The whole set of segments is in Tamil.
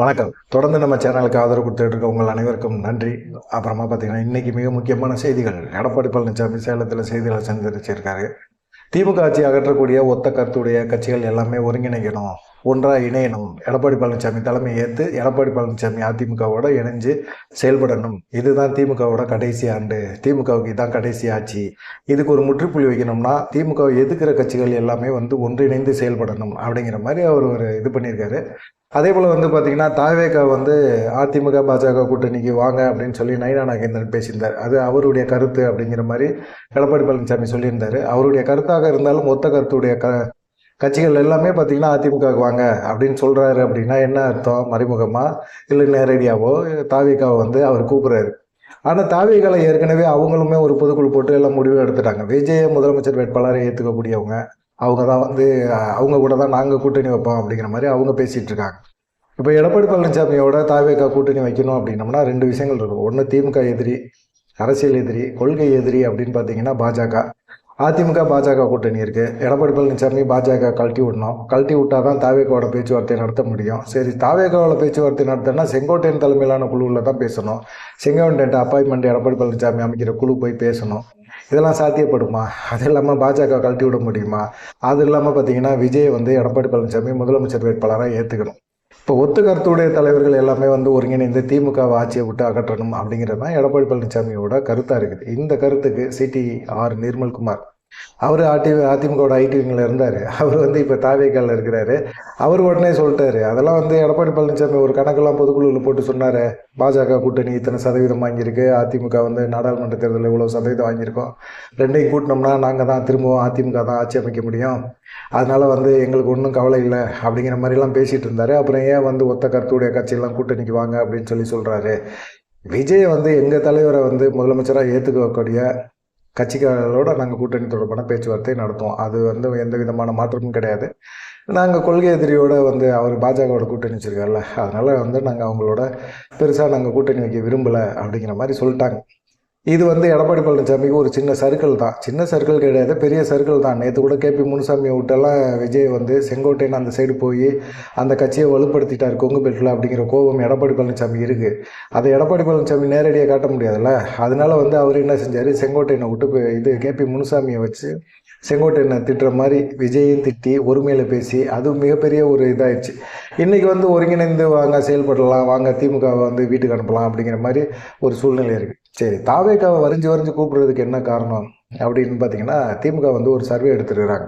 வணக்கம். தொடர்ந்து நம்ம சேனலுக்கு ஆதரவு கொடுத்துட்டு இருக்க உங்கள் அனைவருக்கும் நன்றி. அப்புறமா பார்த்தீங்கன்னா இன்றைக்கி மிக முக்கியமான செய்திகள். எடப்பாடி பழனிசாமி சேலத்தில் செய்திகளை சந்திச்சிருக்காரு. திமுக ஆட்சி அகற்றக்கூடிய ஒத்த கருத்துடைய கட்சிகள் எல்லாமே ஒருங்கிணைக்கணும். ஒன்றாக இணையணும். எடப்பாடி பழனிசாமி தலைமை ஏற்று எடப்பாடி பழனிசாமி அதிமுகவோட இணைஞ்சு செயல்படணும். இதுதான் திமுகவோட கடைசி ஆண்டு. திமுகவுக்கு இதுதான் கடைசி ஆட்சி. இதுக்கு ஒரு முற்றுப்புள்ளி வைக்கணும்னா திமுகவை எதிர்க்கிற கட்சிகள் எல்லாமே வந்து ஒன்றிணைந்து செயல்படணும் அப்படிங்கிற மாதிரி அவர் ஒரு இது பண்ணியிருக்காரு. அதே போல் வந்து பார்த்தீங்கன்னா தாவேகா வந்து அதிமுக பாஜக கூட்டணிக்கு வாங்க அப்படின்னு சொல்லி நைனா நாகேந்திரன் பேசியிருந்தார். அது அவருடைய கருத்து அப்படிங்கிற மாதிரி எடப்பாடி பழனிசாமி சொல்லியிருந்தார். அவருடைய கருத்தாக இருந்தாலும் மொத்த கருத்துடைய க கட்சிகள் எல்லாமே பார்த்தீங்கன்னா அதிமுகவுக்கு வாங்க அப்படின்னு சொல்கிறாரு அப்படின்னா என்ன அர்த்தம்? மறைமுகமாக இல்லை நேரடியாவோ? தாவேகாவை வந்து அவர் கூப்பிட்றாரு. ஆனால் தாவிகளை ஏற்கனவே அவங்களுமே ஒரு பொதுக்குழு போட்டு எல்லாம் முடிவு எடுத்துட்டாங்க. விஜய முதலமைச்சர் வேட்பாளரை ஏற்றுக்கக்கூடியவங்க. அவங்க தான் வந்து அவங்க கூட தான் நாங்கள் கூட்டணி வைப்போம் அப்படிங்கிற மாதிரி அவங்க பேசிகிட்டு இருக்காங்க. இப்போ எடப்பாடி பழனிசாமியோட தாவேக்கா கூட்டணி வைக்கணும் அப்படின்னம்னா ரெண்டு விஷயங்கள் இருக்கும். ஒன்று திமுக எதிரி அரசியல் எதிரி கொள்கை எதிரி அப்படின்னு பார்த்தீங்கன்னா பாஜக. அதிமுக பாஜக கூட்டணி இருக்குது எடப்பாடி பழனிசாமி பாஜக கழட்டி விடணும். கழட்டி விட்டால் தான் தாவேக்காவோட பேச்சுவார்த்தை நடத்த முடியும். சரி தாவேக்காவோட பேச்சுவார்த்தை நடத்தினா செங்கோட்டையன் தலைமையிலான குழுவில் தான் பேசணும். செங்கோட்டையன் அப்பாயின்மெண்ட் எடப்பாடி பழனிசாமி அமைக்கிற குழு போய் பேசணும். இதெல்லாம் சாத்தியப்படுமா? அது இல்லாமல் பாஜக கழட்டி விட முடியுமா? அது இல்லாமல் பார்த்தீங்கன்னா விஜய் வந்து எடப்பாடி பழனிசாமி முதலமைச்சர் வேட்பாளராக ஏற்றுக்கணும் இப்போ ஒத்து கருத்துடைய தலைவர்கள் எல்லாமே வந்து ஒருங்கிணைந்து திமுக ஆட்சியை விட்டு அகற்றணும் அப்படிங்கிறது தான் எடப்பாடி பழனிசாமியோட கருத்தாக இருக்குது. இந்த கருத்துக்கு சிடி ஆர் நிர்மல்குமார் அவர் ஆட்டி அதிமுகவோட ஐடிவிங்கில் இருந்தார். அவர் வந்து இப்போ தாவேக்காலில் இருக்கிறாரு. அவர் உடனே சொல்லிட்டாரு. அதெல்லாம் வந்து எடப்பாடி பழனிசாமி ஒரு கணக்கெல்லாம் பொதுக்குழுவில் போட்டு சொன்னார். பாஜக கூட்டணி இத்தனை சதவீதம் வாங்கியிருக்கு. அதிமுக வந்து நாடாளுமன்ற தேர்தலில் இவ்வளோ சதவீதம் வாங்கியிருக்கோம். ரெண்டையும் கூட்டினோம்னா நாங்கள் தான் திரும்பவும் அதிமுக தான் ஆட்சி அமைக்க முடியும். அதனால் வந்து எங்களுக்கு ஒன்றும் கவலை இல்லை அப்படிங்கிற மாதிரிலாம் பேசிகிட்டு இருந்தார். அப்புறம் ஏன் வந்து ஒத்த கருத்துடைய கட்சியெல்லாம் கூட்டணிக்கு வாங்க அப்படின்னு சொல்லி சொல்கிறாரு விஜய் வந்து எங்கள் தலைவரை வந்து முதலமைச்சராக ஏற்றுக்கக்கூடிய கட்சிகளோட நாங்கள் கூட்டணி தொடர்பான பேச்சுவார்த்தை நடத்துவோம். அது வந்து எந்த விதமான மாற்றமும் கிடையாது. நாங்கள் கொள்கை எதிரியோடு வந்து அவர் பாஜகவோட கூட்டணி வச்சிருக்காருல்ல. அதனால் வந்து நாங்கள் அவங்களோட பெருசாக நாங்கள் கூட்டணி வைக்க விரும்பலை அப்படிங்கிற மாதிரி சொல்லிட்டாங்க. இது வந்து எடப்பாடி பழனிசாமிக்கு ஒரு சின்ன சர்க்கிள் தான். சின்ன சர்க்கிள் கிடையாது பெரிய சர்க்கிள் தான். நேற்று கூட கேபி முனுசாமியை விட்டெல்லாம் விஜய் வந்து செங்கோட்டையன் அந்த சைடு போய் அந்த கட்சியை வலுப்படுத்திட்டார் கொங்கு பெல்ட்டில் அப்படிங்கிற கோபம் எடப்பாடி பழனிசாமி இருக்குது அதை எடப்பாடி பழனிசாமி நேரடியாக காட்ட முடியாதுல்ல? அதனால வந்து அவர் என்ன செஞ்சார்? செங்கோட்டையனை விட்டு போய் இது கேபி முனுசாமியை வச்சு செங்கோட்டையனை திட்டுற மாதிரி விஜயையும் திட்டி ஒருமையில் பேசி அது மிகப்பெரிய ஒரு இதாகிடுச்சு இன்றைக்கி வந்து ஒருங்கிணைந்து வாங்க செயல்படலாம் வாங்க திமுகவை வந்து வீட்டுக்கு அனுப்பலாம் அப்படிங்கிற மாதிரி ஒரு சூழ்நிலை இருக்குது சரி தாவேக்காவை வரைஞ்சி வரைஞ்சி கூப்பிடுறதுக்கு என்ன காரணம் அப்படின்னு பார்த்தீங்கன்னா திமுக வந்து ஒரு சர்வே எடுத்துருக்குறாங்க.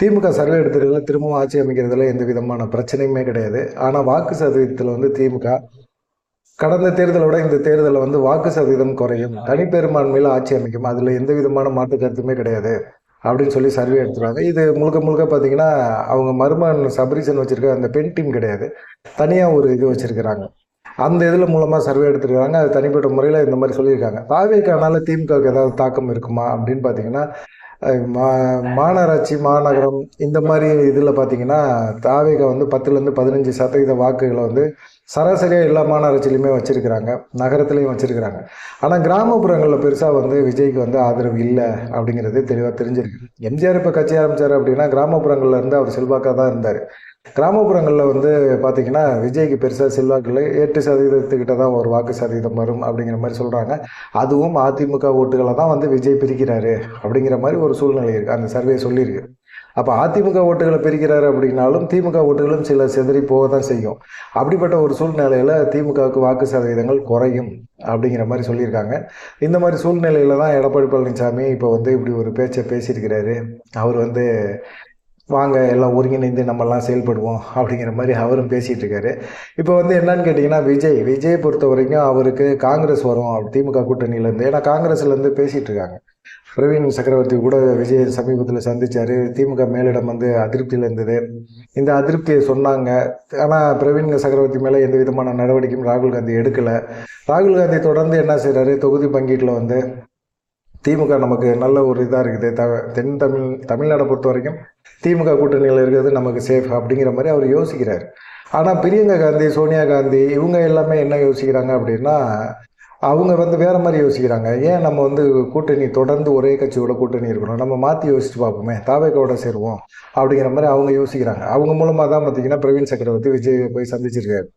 திமுக சர்வே எடுத்துருக்கல திரும்பவும் ஆட்சி அமைக்கிறதுல எந்த விதமான பிரச்சனையுமே கிடையாது. ஆனால் வாக்கு சதவீதத்தில் வந்து திமுக கடந்த தேர்தலை விட இந்த தேர்தலில் வந்து வாக்கு சதவீதம் குறையும். தனிப்பெரும்பான்மையில் ஆட்சி அமைக்கும். அதில் எந்த விதமான மாற்று கருத்துமே கிடையாது அப்படின்னு சொல்லி சர்வே எடுத்துருவாங்க இது முழுக்க முழுக்க பார்த்தீங்கன்னா அவங்க மருமகன் சபரிசன் வச்சுருக்க அந்த பெண் டீம் கிடையாது. தனியாக ஒரு இது வச்சுருக்கிறாங்க. அந்த இதில் மூலமாக சர்வே எடுத்துருக்காங்க. அது தனிப்பட்ட முறையில் இந்த மாதிரி சொல்லியிருக்காங்க. தாவேக்கானால திமுகவுக்கு ஏதாவது தாக்கம் இருக்குமா அப்படின்னு பார்த்தீங்கன்னா மா மாநகராட்சி மாநகரம் இந்த மாதிரி இதில் பார்த்தீங்கன்னா தாவேகா வந்து பத்துலேருந்து பதினஞ்சு சதவீத வாக்குகளை வந்து சராசரியாக எல்லா மாநகராட்சியிலையுமே வச்சுருக்கிறாங்க. நகரத்துலேயும் வச்சுருக்கிறாங்க. ஆனால் கிராமப்புறங்களில் பெருசாக வந்து விஜய்க்கு வந்து ஆதரவு இல்லை அப்படிங்கிறது தெளிவாக தெரிஞ்சிருக்கு. எம்ஜிஆர் இப்போ கட்சி ஆரம்பித்தார் அப்படின்னா கிராமப்புறங்களில் இருந்து அவர் செல்வாக்காக தான் இருந்தார். கிராமப்புறங்களில் வந்து பார்த்தீங்கன்னா விஜய்க்கு பெருசாக செல்வாக்கில் எட்டு சதவீதத்துக்கிட்ட தான் ஒரு வாக்கு சதவீதம் வரும் அப்படிங்கிற மாதிரி சொல்கிறாங்க அதுவும் அதிமுக ஓட்டுகளை தான் வந்து விஜய் பிரிக்கிறாரு அப்படிங்கிற மாதிரி ஒரு சூழ்நிலை இருக்குது அந்த சர்வே சொல்லியிருக்கு. அப்போ அதிமுக ஓட்டுகளை பிரிக்கிறாரு அப்படின்னாலும் திமுக ஓட்டுகளும் சில சிதறி போக தான் செய்யும். அப்படிப்பட்ட ஒரு சூழ்நிலையில் திமுகவுக்கு வாக்கு சதவீதங்கள் குறையும் அப்படிங்கிற மாதிரி சொல்லியிருக்காங்க. இந்த மாதிரி சூழ்நிலையில் தான் எடப்பாடி பழனிசாமி இப்போ வந்து இப்படி ஒரு பேச்சை பேசியிருக்கிறாரு. அவர் வந்து வாங்க எல்லாம் ஒருங்கிணைந்து நம்மெல்லாம் செயல்படுவோம் அப்படிங்கிற மாதிரி அவரும் பேசிகிட்டு இருக்காரு இப்போ வந்து என்னன்னு கேட்டிங்கன்னா விஜய். விஜய் பொறுத்த வரைக்கும் அவருக்கு காங்கிரஸ் வரும் அப்படி திமுக கூட்டணியிலேருந்து. ஏன்னா காங்கிரஸ்லேருந்து பேசிகிட்டு இருக்காங்க பிரவீன் சக்கரவர்த்தி கூட விஜய் சமீபத்தில் சந்திச்சார். திமுக மேலிடம் வந்து அதிருப்தியில் இருந்தது. இந்த அதிருப்தியை சொன்னாங்க. ஆனால் பிரவீன் சக்கரவர்த்தி மேலே எந்த விதமான நடவடிக்கையும் ராகுல் காந்தி எடுக்கலை. ராகுல் காந்தி தொடர்ந்து என்ன செய்கிறாரு தொகுதி பங்கீட்டில் வந்து திமுக நமக்கு நல்ல ஒரு இதாக இருக்குது. த தென் தமிழ் தமிழ்நாடை பொறுத்த வரைக்கும் திமுக கூட்டணியில் இருக்கிறது நமக்கு சேஃப் அப்படிங்கிற மாதிரி அவர் யோசிக்கிறார். ஆனால் பிரியங்கா காந்தி சோனியா காந்தி இவங்க எல்லாமே என்ன யோசிக்கிறாங்க அப்படின்னா அவங்க வந்து வேற மாதிரி யோசிக்கிறாங்க. ஏன் நம்ம வந்து கூட்டணி தொடர்ந்து ஒரே கட்சியோட கூட்டணி இருக்கணும்? நம்ம மாற்றி யோசிச்சு பார்ப்போமே தாவேக்கோட சேருவோம் அப்படிங்கிற மாதிரி அவங்க யோசிக்கிறாங்க. அவங்க மூலமாக தான் பார்த்தீங்கன்னா பிரவீன் சக்கரவர்த்தி விஜய் போய் சந்திச்சிருக்காரு.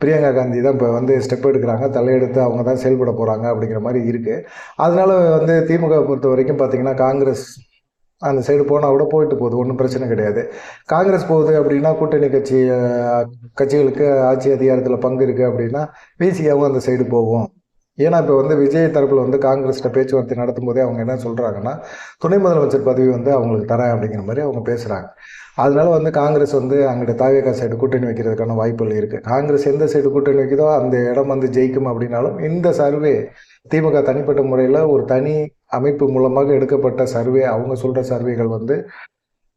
பிரியங்கா காந்தி தான் இப்போ வந்து ஸ்டெப் எடுக்கிறாங்க தலையெடுத்து அவங்க தான் செயல்பட போகிறாங்க அப்படிங்கிற மாதிரி இருக்குது அதனால வந்து திமுக பொறுத்த வரைக்கும் பார்த்தீங்கன்னா காங்கிரஸ் அந்த சைடு போனால் கூட போயிட்டு போகுது ஒன்றும் பிரச்சனை கிடையாது. காங்கிரஸ் போகுது அப்படின்னா கூட்டணி கட்சி கட்சிகளுக்கு ஆட்சி அதிகாரத்தில் பங்கு இருக்குது அப்படின்னா பிசியாவும் அந்த சைடு போகும். ஏன்னா இப்போ வந்து விஜய் தரப்பில் வந்து காங்கிரஸ்கிட்ட பேச்சுவார்த்தை நடத்தும் போதே அவங்க என்ன சொல்கிறாங்கன்னா துணை முதலமைச்சர் பதவி வந்து அவங்களுக்கு தரேன் அப்படிங்கிற மாதிரி அவங்க பேசுகிறாங்க அதனால வந்து காங்கிரஸ் வந்து அங்கிட்ட தாவேக்கா சைடு கூட்டணி வைக்கிறதுக்கான வாய்ப்புகள் இருக்குது காங்கிரஸ் எந்த சைடு கூட்டணி வைக்குதோ அந்த இடம் வந்து ஜெயிக்கும் அப்படின்னாலும் இந்த சர்வே திமுக தனிப்பட்ட முறையில் ஒரு தனி அமைப்பு மூலமாக எடுக்கப்பட்ட சர்வே அவங்க சொல்கிற சர்வேகள் வந்து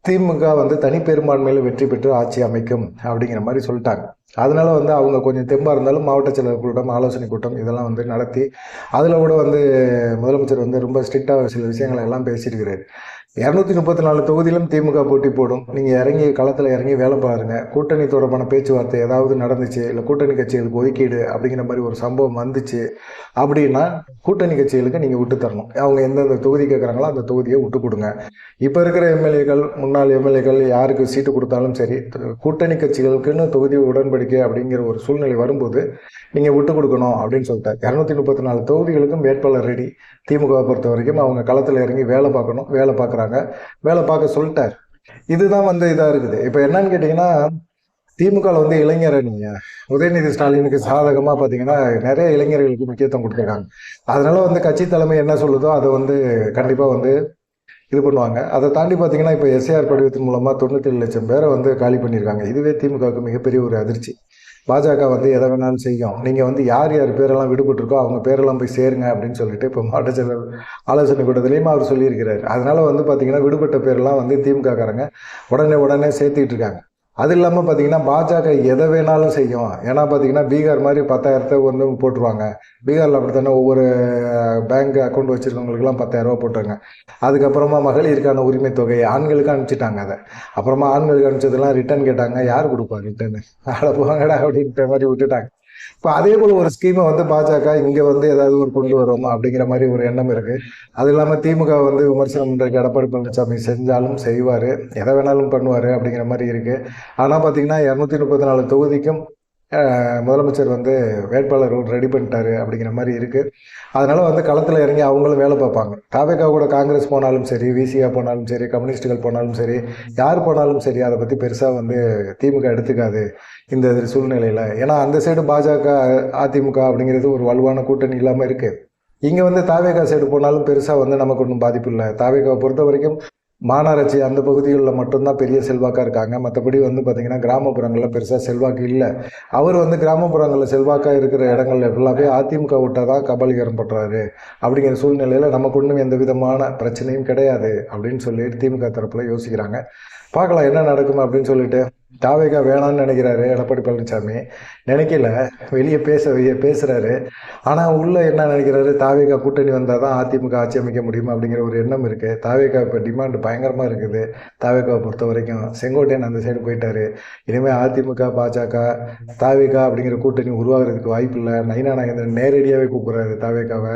திமுக வந்து தனி பெரும்பான்மையில் வெற்றி பெற்று ஆட்சி அமைக்கும் அப்படிங்கிற மாதிரி சொல்லிட்டாங்க. அதனால வந்து அவங்க கொஞ்சம் தெம்பாக இருந்தாலும் மாவட்ட செயலர் கூட்டம் ஆலோசனை கூட்டம் இதெல்லாம் வந்து நடத்தி அதில் கூட வந்து முதலமைச்சர் வந்து ரொம்ப ஸ்ட்ரிக்டாக சில விஷயங்களை எல்லாம் பேசியிருக்கிறாரு. இரநூத்தி முப்பத்தி நாலு தொகுதியிலும் திமுக போட்டி போடும். நீங்கள் இறங்கி களத்தில் இறங்கி வேலை பாருங்கள் கூட்டணி தொடர்பான பேச்சுவார்த்தை ஏதாவது நடந்துச்சு இல்லை கூட்டணி கட்சிகளுக்கு ஒதுக்கீடு அப்படிங்கிற மாதிரி ஒரு சம்பவம் வந்துச்சு அப்படின்னா கூட்டணி கட்சிகளுக்கு நீங்கள் விட்டு தரணும். அவங்க எந்தெந்த தொகுதி கேட்குறாங்களோ அந்த தொகுதியை விட்டு கொடுங்க. இப்போ இருக்கிற எம்எல்ஏக்கள் முன்னாள் எம்எல்ஏக்கள் யாருக்கு சீட்டு கொடுத்தாலும் சரி கூட்டணி கட்சிகளுக்குன்னு தொகுதி உடன்படிக்கை அப்படிங்கிற ஒரு சூழ்நிலை வரும்போது நீங்கள் விட்டு கொடுக்கணும் அப்படின்னு சொல்லிட்டார். இரநூத்தி முப்பத்தி நாலு தொகுதிகளுக்கும் வேட்பாளர் ரெடி. திமுக பொறுத்த வரைக்கும் அவங்க களத்தில் இறங்கி வேலை பார்க்கணும் வேலை பார்க்குறாங்க. வேலை பார்க்க சொல்லிட்டார். இதுதான் வந்து இதாக இருக்குது. இப்போ என்னன்னு கேட்டிங்கன்னா திமுகவில் வந்து இளைஞர் அணிங்க உதயநிதி ஸ்டாலினுக்கு சாதகமாக பார்த்தீங்கன்னா நிறைய இளைஞர்களுக்கு முக்கியத்துவம் கொடுத்துருக்காங்க. அதனால வந்து கட்சி தலைமை என்ன சொல்லுதோ அதை வந்து கண்டிப்பாக வந்து இது பண்ணுவாங்க. அதை தாண்டி பார்த்தீங்கன்னா இப்போ எஸ்ஏஆர் படிவத்தின் மூலமாக தொண்ணூத்தேழு லட்சம் பேரை வந்து காலி பண்ணியிருக்காங்க. இதுவே திமுகவுக்கு மிகப்பெரிய ஒரு அதிர்ச்சி. பாஜக வந்து எதை வேணாலும் செய்யும். நீங்கள் வந்து யார் யார் பேரெல்லாம் விடுபட்டிருக்கோ அவங்க பேரெல்லாம் போய் சேருங்க அப்படின்னு சொல்லிட்டு இப்போ மாவட்ட செயலர் ஆலோசனை கூட்டத்திலையும் அவர் சொல்லியிருக்கிறார். அதனால் வந்து பார்த்தீங்கன்னா விடுபட்ட பேரெல்லாம் வந்து திமுக காரங்க உடனே உடனே சேர்த்துக்கிட்டு இருக்காங்க. அது இல்லாமல் பார்த்தீங்கன்னா பாஜக எதை வேணாலும் செய்யும். ஏன்னா பார்த்தீங்கன்னா பீகார் மாதிரி பத்தாயிரத்தை வந்து போட்டுருவாங்க. பீகாரில் அப்படித்தானே ஒவ்வொரு பேங்க் அக்கௌண்ட் வச்சுருக்கவங்களுக்குலாம் பத்தாயிரரூபா போட்டாங்க. அதுக்கப்புறமா மகளிருக்கான உரிமை தொகை ஆண்களுக்கு அனுப்பிச்சிட்டாங்க அதை. அப்புறமா ஆண்களுக்கு அனுப்பிச்சதெல்லாம் ரிட்டர்ன் கேட்டாங்க. யார் கொடுப்பா ரிட்டர்னு அட போங்கடா அப்படின்ற மாதிரி விட்டுட்டாங்க. இப்போ அதே போல் ஒரு ஸ்கீமை வந்து பாஜக இங்கே வந்து ஏதாவது ஒரு கொண்டு வரும் அப்படிங்கிற மாதிரி ஒரு எண்ணம் இருக்குது அது இல்லாமல் திமுக வந்து விமர்சனம் பண்ணுறதுக்கு எடப்பாடி பழனிசாமி செஞ்சாலும் செய்வார். எதை வேணாலும் பண்ணுவார் அப்படிங்கிற மாதிரி இருக்குது ஆனால் பார்த்தீங்கன்னா இரநூத்தி முப்பத்தி நாலு தொகுதிக்கும் முதலமைச்சர் வந்து வேட்பாளர் ரெடி பண்ணிட்டாரு அப்படிங்கிற மாதிரி இருக்குது அதனால வந்து களத்தில் இறங்கி அவங்களும் வேலை பார்ப்பாங்க. தாவேக்கா கூட காங்கிரஸ் போனாலும் சரி விசிஆ போனாலும் சரி கம்யூனிஸ்டுகள் போனாலும் சரி யார் போனாலும் சரி அதை பற்றி பெருசாக வந்து திமுக எடுத்துக்காது இந்த சூழ்நிலையில். ஏன்னா அந்த சைடு பாஜக அதிமுக அப்படிங்கிறது ஒரு வலுவான கூட்டணி இல்லாமல் இருக்குது இங்கே வந்து தாவேகா சைடு போனாலும் பெருசாக வந்து நமக்கு ஒன்றும் பாதிப்பு இல்லை. தாவேகாவை பொறுத்த வரைக்கும் மாநகராட்சி அந்த பகுதிகளில் மட்டும்தான் பெரிய செல்வாக்காக இருக்காங்க. மற்றபடி வந்து பார்த்திங்கன்னா கிராமப்புறங்களில் பெருசாக செல்வாக்கு இல்லை. அவர் வந்து கிராமப்புறங்களில் செல்வாக்காக இருக்கிற இடங்கள்ல ஃபுல்லாகவே அதிமுக விட்டால் தான் கபாலிகரம் பண்ணுறாரு அப்படிங்கிற சூழ்நிலையில் நமக்கு ஒன்றும் எந்த விதமான பிரச்சனையும் கிடையாது அப்படின்னு சொல்லி திமுக தரப்பில் யோசிக்கிறாங்க. பார்க்கலாம் என்ன நடக்கும் அப்படின்னு சொல்லிட்டு. தாவேகா வேணாம்னு நினைக்கிறாரு எடப்பாடி பழனிசாமி. நினைக்கல. வெளியே பேச பேசுகிறாரு ஆனால் உள்ளே என்ன நினைக்கிறாரு? தாவேகா கூட்டணி வந்தால் தான் அதிமுக ஆட்சி அமைக்க முடியும் அப்படிங்கிற ஒரு எண்ணம் இருக்குது தாவேகா இப்போ டிமாண்ட் பயங்கரமாக இருக்குது. தாவேகாவை பொறுத்த வரைக்கும் செங்கோட்டையன் அந்த சைடு போயிட்டாரு. இனிமேல் அதிமுக பாஜக தாவேகா அப்படிங்கிற கூட்டணி உருவாகிறதுக்கு வாய்ப்பு இல்லை. நைனா நாகேந்திரன் நேரடியாகவே கூப்பிட்றாரு தாவேகாவை.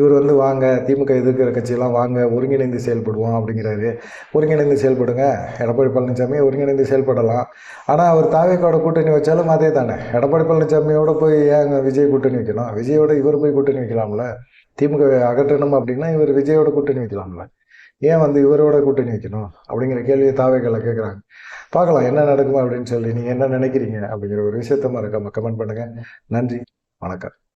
இவர் வந்து வாங்க திமுக எதிர்க்கிற கட்சியெல்லாம் வாங்க ஒருங்கிணைந்து செயல்படுவோம் அப்படிங்கிறாரு. ஒருங்கிணைந்து செயல்படுங்க. எடப்பாடி பழனிசாமி ஒருங்கிணைந்து செயல்படலாம். ஆனால் அவர் தாவேக்காவோட கூட்டணி வச்சாலும் அதே தானே எடப்பாடி பழனிசாமியோட போய் ஏங்க விஜய் கூட்டணி வைக்கணும்? விஜயோட இவர் போய் கூட்டணி வைக்கலாம்ல? திமுக அகற்றணும் அப்படின்னா இவர் விஜயோட கூட்டணி வைக்கலாம்ல? ஏன் வந்து இவரோட கூட்டணி வைக்கணும்? அப்படிங்கிற கேள்வியை தாவேக்களை கேட்குறாங்க பார்க்கலாம் என்ன நடக்குமா அப்படின்னு சொல்லி நீங்கள் என்ன நினைக்கிறீங்க அப்படிங்கிற ஒரு விஷயத்த மறக்காம கமெண்ட் பண்ணுங்கள் நன்றி வணக்கம்.